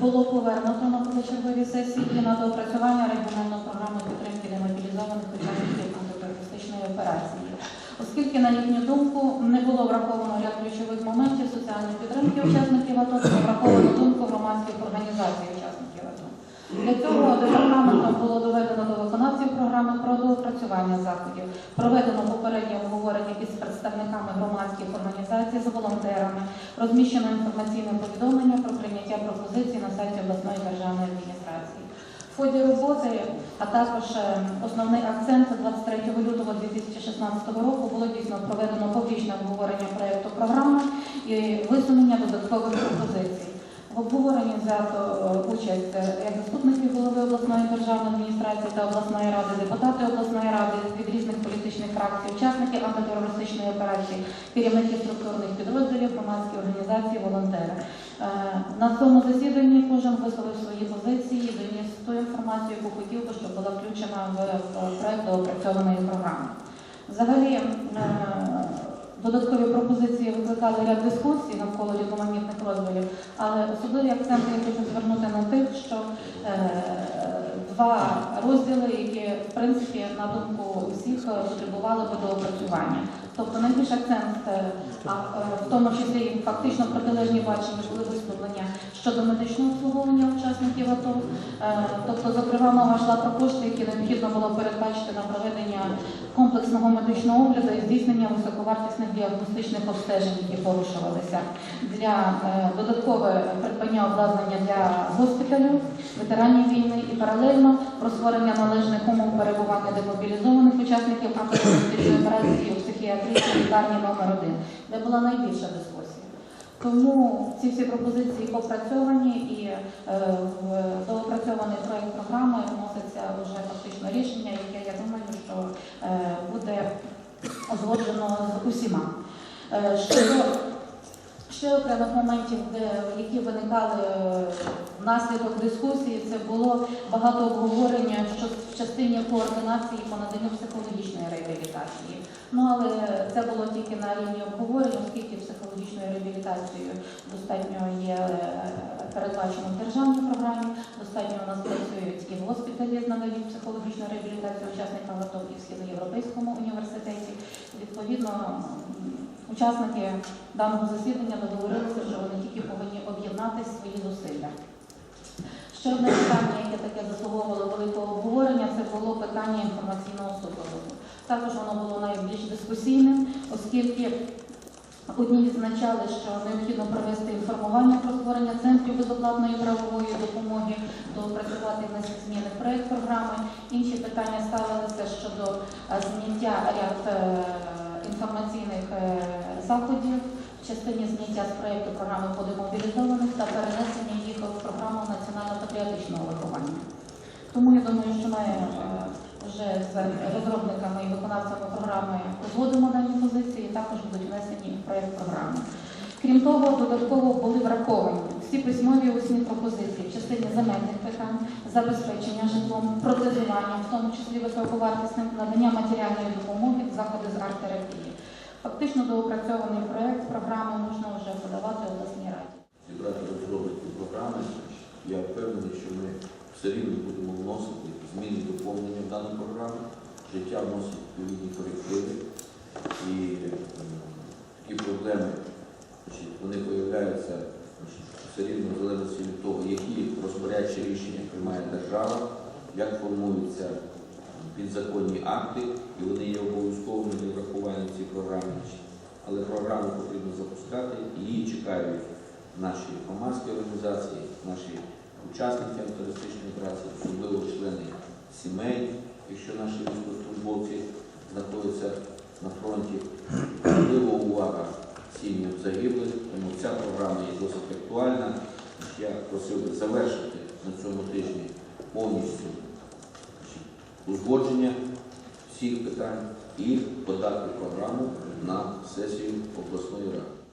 було повернуто на позачерговій сесії на доопрацювання регіональної програми підтримки демобілізованих учасників антитерористичної операції. Оскільки, на їхню думку, не було враховано ряд ключових моментів соціальної підтримки учасників АТО, враховано думку громадських організацій учасників. Для цього департаментом було доведено до виконавців програми про доопрацювання заходів, проведено попереднє обговорення із представниками громадських організацій з волонтерами, розміщено інформаційне повідомлення про прийняття пропозицій на сайті обласної державної адміністрації. В ході роботи, а також е, основний акцент 23 лютого 2016 року було дійсно проведено публічне обговорення проєкту програми і висунення додаткових пропозицій. Обговоренні взято е, участь е, як заступників голови обласної державної адміністрації та обласної ради, депутати обласної ради від різних політичних фракцій, учасники антитерористичної операції, керівники структурних підрозділів, громадські організації, волонтери. Е, На цьому засіданні кожен висловив свої позиції, доніс ту інформацію, яку хотів би, щоб була включена в проект доопрацьованої програми. Взагалі, додаткові пропозиції викликали ряд дискусій навколо різноманітних розділів, але особливий акцент я хочу звернути на тих, що е, два розділи, які в принципі на думку усіх е, потребували би доопрацювання. Тобто найбільш акцент, е, а, в тому числі фактично протилежні бачення були висловлення щодо медичного обслуговування учасників АТО. Е, Тобто, зокрема, мова йшла про кошти, які необхідно було передбачити на проведення комплексного медичного огляду і здійснення високовартісних діагностичних обстежень, які порушувалися для е, додаткове придбання обладнання для госпіталю, ветеранів війни і паралельно про створення належних умов перебування демобілізованих учасників антитерористичної операції у психіатричній лікарні номер 1 де була найбільша дискусія. Тому ці всі пропозиції попрацьовані і е, в доопрацьований проект програми вноситься вже фактично рішення, яке я думаю, що е, буде узгоджено з усіма. Е, Щодо ще окремих моментів, де, які виникали е, внаслідок дискусії, це було багато обговорення в частині координації по наданню психологічної. Ну але це було тільки на рівні обговорення, оскільки психологічною реабілітацією достатньо є е, передбачено в державній програмі, достатньо у нас працюють і госпіталі з наданням психологічної реабілітації учасникам АТО і в Східноєвропейському університеті. Відповідно, учасники даного засідання договорилися, що вони тільки повинні об'єднати свої зусилля. Ще одне питання, яке таке заслуговувало великого обговорення, це було питання інформаційного супроводу. Також воно було найбільш дискусійним, оскільки одні відзначали, що необхідно провести інформування про створення центрів безоплатної правової допомоги, доопрацювати внести зміни в проєкт програми. Інші питання ставилися щодо е, зняття ряд е, інформаційних е, заходів в частині зняття з проєкту програми по демобілізованих та перенесення їх в програму національно-патріотичного виховання. Тому я думаю, що е, вже з розробниками і виконавцями програми узгодимо дані позиції, також будуть внесені в проєкт програми. Крім того, додатково були враховані всі письмові усні пропозиції в частині земельних питань, забезпечення житлом, протезування, в тому числі високовартісним надання матеріальної допомоги, заходи з арт-терапії. Фактично доопрацьований проєкт програми можна вже подавати обласній раді. зібрати розробити програми. Я впевнений, що ми все рівно будемо вносити зміни і доповнення в дану програму. Життя вносить відповідні корективи. І такі проблеми вони появляються все рівно в залежності від того, які розпорядчі рішення приймає держава, як формуються підзаконні акти, і вони є обов'язковими для врахування в цій програмі. Але програму потрібно запускати, і її чекають наші громадські організації, наші учасники члени сімей, якщо наші військовослужбовці знаходяться на фронті. Важлива увага сім'ям загиблих, тому ця програма є досить актуальна. Я просив би завершити на цьому тижні повністю узгодження всіх питань і подати програму на сесію обласної ради.